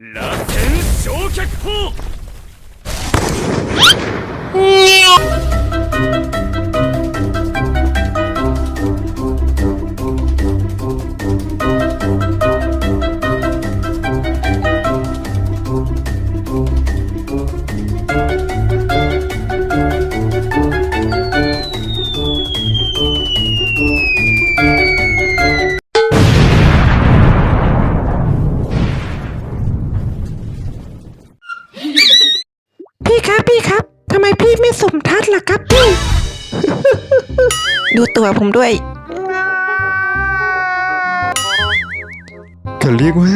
螺旋焼却砲。 ดูตัวผมด้วยเขาเรียกว่า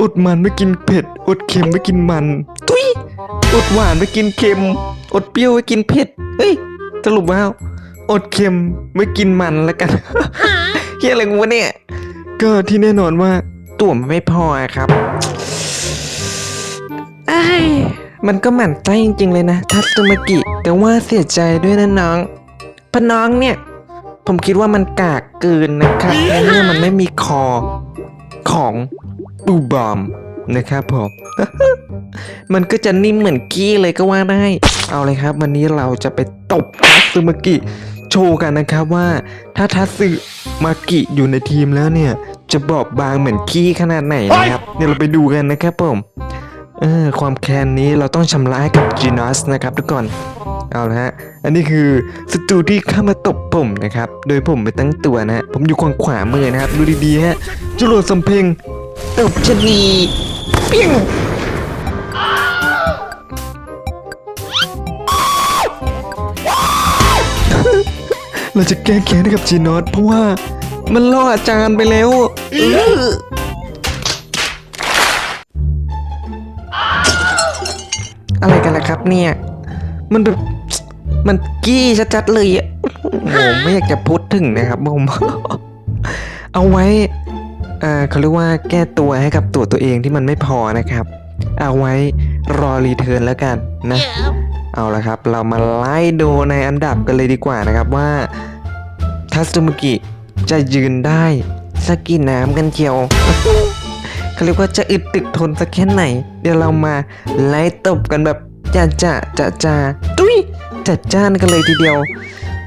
อดมันไม่กินเผ็ด อดเค็มไม่กินมัน ทุยอดหวานไปกินเค็ม อดเปรี้ยวไปกินเผ็ด เฮ้ย สรุปว่าอดเค็มไม่กินมันแล้วกันเฮียอะไรกูวะเนี่ย ก็ที่แน่นอนว่าตัวมันไม่พออะครับไอ้ายมันก็หมั่นไส้จริงๆเลยนะทัตสึมากิแต่ว่าเสียใจด้วยนะน้อง พะน้องเนี่ย ผมคิดว่ามันกากเกินนะครับในเมื่อมันไม่มีคอของบูบอมนะครับผม มันก็จะนิ่มเหมือนกี้เลยก็ว่าได้ เอาเลยครับ วันนี้เราจะไปตบทัตสึมากิโชว์กันนะครับว่า ถ้าทัตสึมากิอยู่ในทีมแล้วเนี่ย จะบอบบางเหมือนขี้ขนาดไหนนะครับเดี๋ยวเราไปดูกันนะครับผม เออความแค้นนี้เราต้องชำระให้กับจีนอสนะครับทุกคน เอาละฮะ อันนี้คือศัตรูที่เข้ามาตบผมนะครับ โดยผมไปตั้งตัวนะฮะ ผมอยู่ขวางขวามือนะครับ ดูดีๆฮะจรวดสำเพ็งตบชนีเปี้ยงเราจะแก้แค้นให้กับจีนอสเพราะว่ามันล่ออาจารย์ไปแล้วอออะไรกันล่ะครับเนี่ย มันแบบ มันกี้ชัดๆเลยอะโอ้โหไม่อยากจะพูดถึงนะครับผมเอาไว้เอ่อเขาเรียกว่าแก้ตัวให้กับตัวตัวเองที่มันไม่พอนะครับ เอาไว้รอรีเทิร์นแล้วกันนะ เอาละครับ เรามาไล่ดูในอันดับกันเลยดีกว่านะครับว่าทัตสึมากิจะยืนได้สักกี่น้ำกันเชียวเขาเรียกว่าจะอึดตึกทนสักแค่ไหน เดี๋ยวเรามาไล่ตบกันแบบจ่าจ่าจ่าจ่าตุ้ย จัดจ้านกันเลยทีเดียว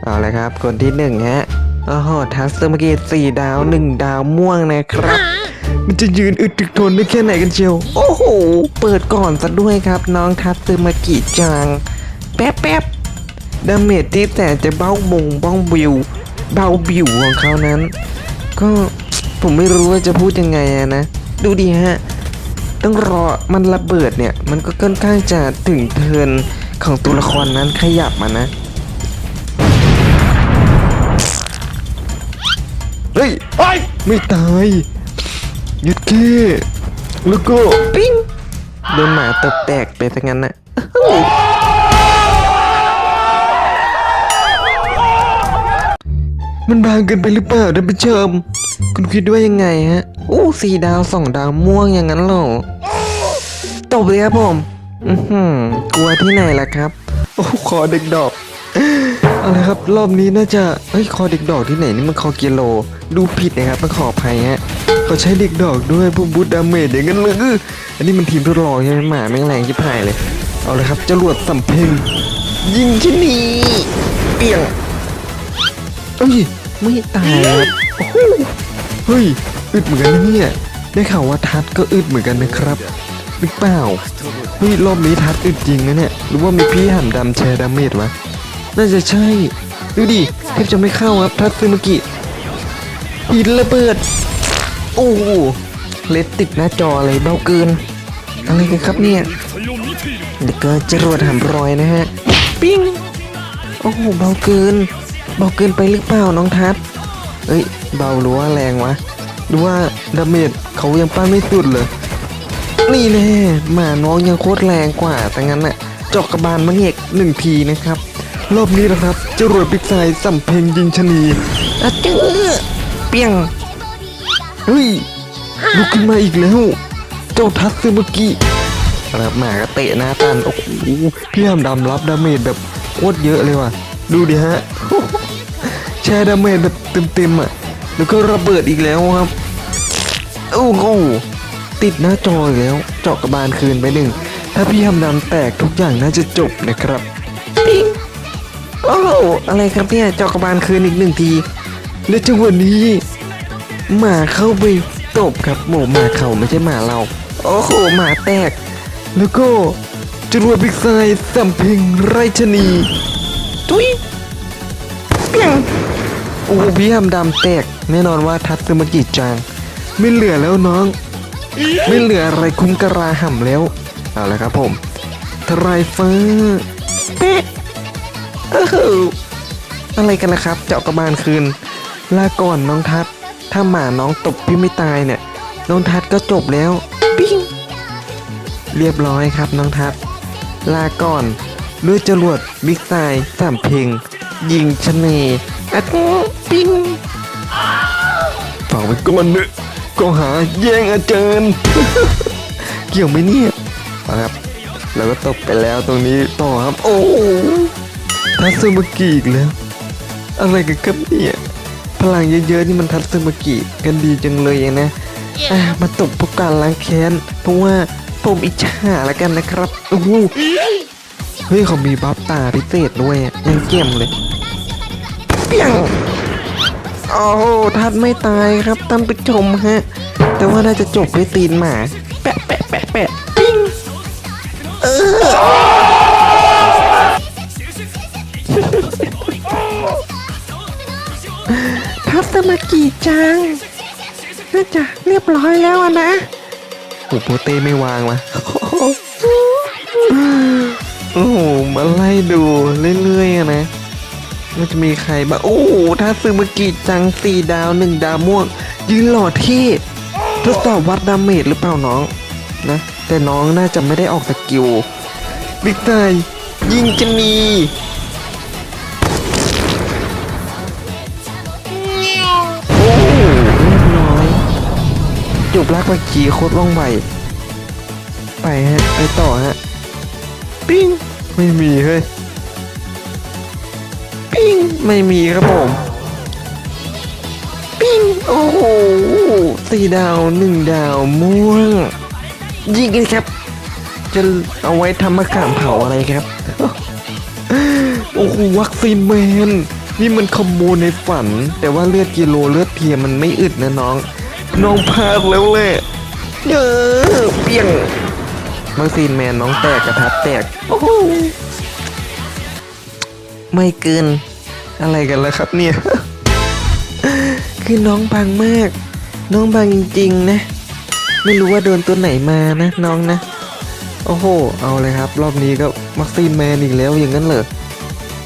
เอาละครับ คนที่หนึ่งฮะโอ้โหทัตสึมกิสี่ดาวหนึ่งดาวม่วงนะครับ มันจะยืนอึดถึกทนได้แค่ไหนกันเชียว โอ้โห เปิดก่อนซะด้วยครับ น้องทัสเตสึมากิจัง แป๊บแป๊บดาเมจที่แต่จะเบ้าบงบ้องบิว เบ้าบิวของเขานั้น ก็ผมไม่รู้ว่าจะพูดยังไงนะ ดูดีฮะ ต้องรอมันระเบิดเนี่ย มันก็ค่อนข้างจะถึงเทิน ของตัวละครนั้นขยับมานะ เฮ้ยไม่ตายหยุดแค่แล้วก็ปิ้งโดนหมาตบแตกไปซะงั้นนะมันบางเกินไปหรือเปล่าท่านผู้ชมคุณคิดว่ายังไงฮะ อู้สี่ดาวสองดาวม่วงอย่างนั้นเหรอตบเลยครับผม อือหือกลัวที่ไหนล่ะครับ โอ้คอเด็กดอกอาละครับ รอบนี้น่าจะเฮ้ยคอเด็กดอกที่ไหนนี่มันคอเกียโล ดูผิดนะครับมันขออภัยฮะเขาใช้เด็กดอกด้วยพวกบูทดาเมจอย่างนั้นเลยอันนี้มันทีมทดลองใช่ไหมหมาแม่งแรงชิบหายเลย เอาเลยครับจรวดสำเพ็งยิงที่นี่เปียงเอ้ยไม่ตายครับเฮ้ยอึดเหมือนกันนะเนี่ยได้ข่าวว่าทัดก็อึดเหมือนกันนะครับหรือเปล่า พี่รอบนี้ทัดอึดจริงนะเนี่ยหรือว่ามีพี่หันดำแชร์ดาเมจวะน่าจะใช่ ดูดิแทบจะไม่เข้าครับทัดซึมากิหินระเบิด โอ้เลสติดหน้าจอเลยเบาเกิน อะไรกันครับเนี่ยเด็กเกิดจรวดหำรอยนะฮะ ปิ้งโอ้โหเบาเกิน เบาเกินไปหรือเปล่าน้องทัดเอ้ย เบาหรือว่าแรงวะหรือว่าดาเมจเขายังปั้นไม่สุดเลย นี่แน่หมาน้องยังโคตรแรงกว่า แต่งั้นน่ะจอกกระบาลมังเอกหนึ่งทีนะครับ รอบนี้นะครับจรวดปิกไซสัมเพลงยิงชนีอะจื้อเปียงเฮ้ยลุกขึ้นมาอีกแล้ว เจ้าทัตซึมากิรับหมาก็เตะหน้าตันโอ้โหพี่หามดำรับดาเมจแบบโคตรเยอะเลยว่ะ ดูดิฮะแชร์ดาเมจแบบเต็มๆอะแล้วก็ระเบิดอีกแล้วครับโอ้โห ติดหน้าจออีกแล้ว เจาะกระบาลคืนไปหนึ่ง ถ้าพี่ทำดำแตกทุกอย่างน่าจะจบนะครับปิ้งโอ้โหอะไรครับเนี่ยเจาะกระบาลคืนอีกหนึ่งที และจังหวะนี้หมาเข้าไปตบครับหมูหมาเขาไม่ใช่หมาเรา โอ้โหหมาแตก แล้วก็จรวดบิ๊กไซด์สัมเพ็งไรชนีทุยเปียงโอ้โหพี่ทำดำแตก แน่นอนว่าทัตซึมากิจัง ไม่เหลือแล้วน้อง ไม่เหลืออะไรคุ้มกระลาห่ำแล้ว เอาละครับผมทรายฟ้าเป๊ะออหือะไรกันล่ะครับ เจาะกระบาลคืน ลาก่อนน้องทัศถ้าหมาน้องตบพี่ไม่ตายเนี่ย น้องทัศก็จบแล้ว ปิ้ง เรียบร้อยครับน้องทัศลาก่อนด้วยจรวดบิ๊กไซสามเพลงยิงชะเนอะปิ้งฝากไว้ก่อนเนอะ ก็หาแย่งอาจารย์ เกี่ยวไหมเนี่ยเอาครับเราก็ตบไปแล้วตรงนี้ต่อครับ โอ้โหทัตสึมากิอีกแล้ว อะไรกันครับเนี่ยพลังเยอะๆนี่มันทัตสึมากิกันดีจังเลยนะอะมาตบพวกการล้างแค้นเพราะว่าผมอิจฉาแล้วกันนะครับโอ้โหเฮ้ยเขามีบัฟตาพิเศษด้วยอะยังเกี่ยมเลยเปียง โอ้โหทัดไม่ตายครับท่านผู้ชมฮะ แต่ว่าน่าจะจบด้วยตีนหมา แปะแปะแปะแปะปิ้งเออทัศมากีจังน่าจะเรียบร้อยแล้วอะนะโอ้โหโปเต้ไม่วางละโอ้โหมาไล่ดูเรื่อยๆอะ นะมันจะมีใครบ้างโอ้โหถ้าซึมากิจังสี่ดาวหนึ่งดาวม่วง ยืนหล่อที่ทดสอบวัดดาเมจหรือเปล่าน้องนะแต่น้องน่าจะไม่ได้ออกสกิลบิ๊กไตยิงจะมีโอ้โหเรียบร้อยจบรักเมื่อกี้โคตรว่องไวไปฮะไปต่อฮะปิ้งไม่มีเฮ้ย ปิ้งไม่มีครับผม ปิ้งโอ้โหสี่ดาวหนึ่งดาวม่วงยิงกันครับ จะเอาไว้ทำมะขามเผาอะไรครับ โอ้โหวัคซีนแมนนี่มันคอมโบในฝัน แต่ว่าเลือดกิโลเลือดเพียมันไม่อึดนะน้อง น้องพลาดแล้วแหละเออเปียงวัคซีนแมนน้องแตกกระทัดแตก โอ้โห ไม่เกิน อะไรกันแล้วครับเนี่ย คือน้องบางมาก น้องบางจริงๆนะ ไม่รู้ว่าโดนตัวไหนมานะน้องนะ โอ้โห เอาเลยครับ รอบนี้ก็วัคซีนแมนอีกแล้วอย่างนั้นเหรอ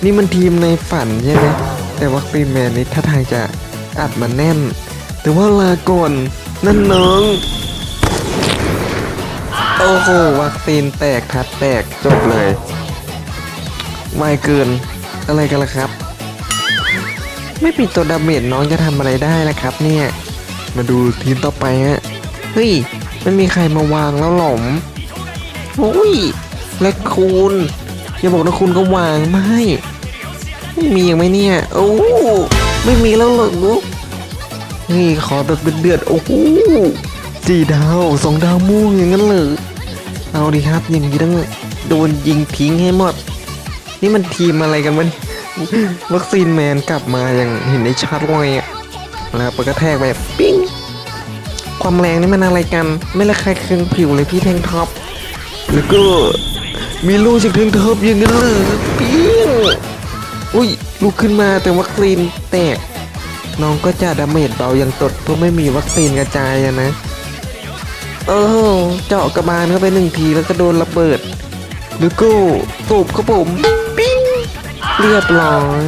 นี่มันทีมในฝันใช่ไหมแต่วัคซีนแมนนี่ถ้าทางจะอัดมาแน่น แต่ว่าลาก่อนนั่นน้อง โอ้โห วัคซีนแตกทัดแตกจบเลย ไม่เกิน อะไรกันล่ะครับ ไม่ปิดตัวดาเมจน้องจะทำอะไรได้ล่ะครับ เนี่ย มาดูทีมต่อไปฮะ เฮ้ย ไมันมีใครมาวางแล้วหลอมโอ้ย และคุณอย่าบอกนะคุณก็วางไม่ ไม่มีอย่างไหมเนี่ย โอ้ ไม่มีแล้วหรอลูกเฮ้ยขอแบบเดือดๆโอ้โหสี่ดาวสองดาวม่วงอย่างนั้นเลย เอาดิครับอย่างนี้ต้องโดนยิงทิ้งให้หมด นี่มันทีมอะไรกันวะนี่วัคซีนแมนกลับมาอย่างเห็นได้ชัดเลยอะแล้วปกระแทกแบบปิ้งความแรงนี่มันอะไรกัน ไม่ละใครเคืองผิวเลยพี่แทงท็อปแล้วก็มีลูกจากเทงเทิบอย่างนั้นเลยปิ้งอุ้ยลุกขึ้นมาแต่วัคซีนแตกน้องก็จะดาเมจเบาอย่างตดเพราะไม่มีวัคซีนกระจายนะ เออเจาะกระบาลเข้าไปหนึ่งทีแล้วก็โดนระเบิดแล้วก็ตบครับผม เรียบร้อย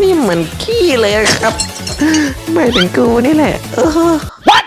นี่เหมือนขี้เลยครับไม่ยถึงกูนี่แหละเออ What